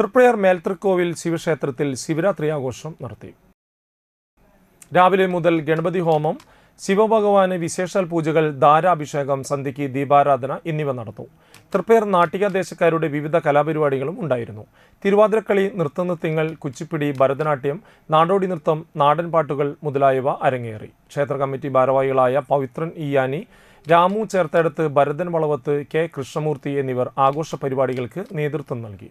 തൃപ്രയർ മേൽത്തൃക്കോവിൽ ശിവക്ഷേത്രത്തിൽ ശിവരാത്രി ആഘോഷം നടത്തി. രാവിലെ മുതൽ ഗണപതി ഹോമം ശിവഭഗവാന് വിശേഷാൽ പൂജകൾ ധാരാഭിഷേകം സന്ധ്യയ്ക്ക് ദീപാരാധന എന്നിവ നടന്നു. തൃപ്പേർ നാട്ടികദേശക്കാരുടെ വിവിധ കലാപരിപാടികളും ഉണ്ടായിരുന്നു. തിരുവാതിരക്കളി നൃത്തനൃത്യങ്ങൾ കുച്ചിപ്പിടി ഭരതനാട്യം നാടോടി നൃത്തം നാടൻപാട്ടുകൾ മുതലായവ അരങ്ങേറി. ക്ഷേത്ര കമ്മിറ്റി ഭാരവാഹികളായ പവിത്രൻ ഇയാനി രാമു ചേർത്തടുത്ത് ഭരതൻ വളവത്ത് കെ കൃഷ്ണമൂർത്തി എന്നിവർ ആഘോഷ പരിപാടികൾക്ക് നേതൃത്വം നൽകി.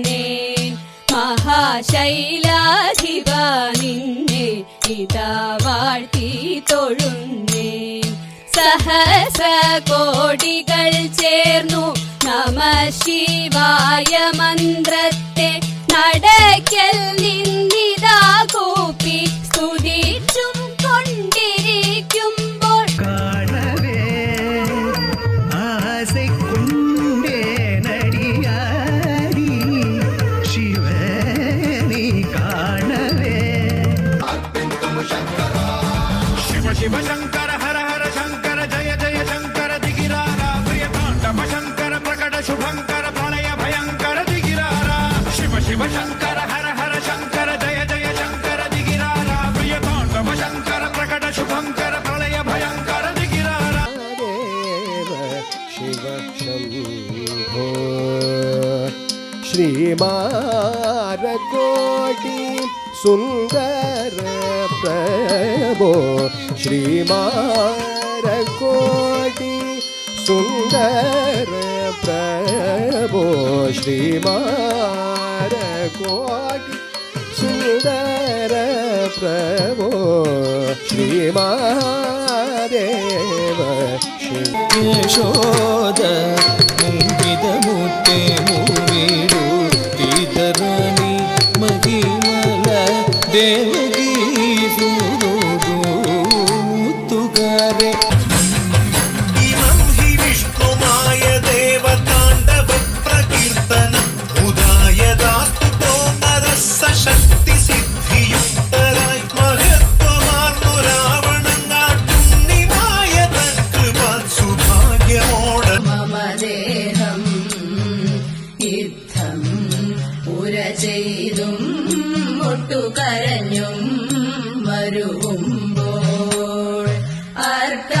മഹാശൈലാധിപ നിന്നെ ചേർന്നു നമ ശിവായ മന്ത്രത്തെ നടക്കൽ നിന്നിതാ श्रीमारकोटि सुन्दर प्रभो श्रीमारकोटि सुन्दर प्रभो श्रीमारकोटि கோடி சுந்தர பிரபோ ஸ்ரீமாதேவ யசோத முங்கித முத்தே மூவீடு தீதரணி மதிமல தேவ കരഞ്ഞും വരുമ്പോൾ അർത്ഥ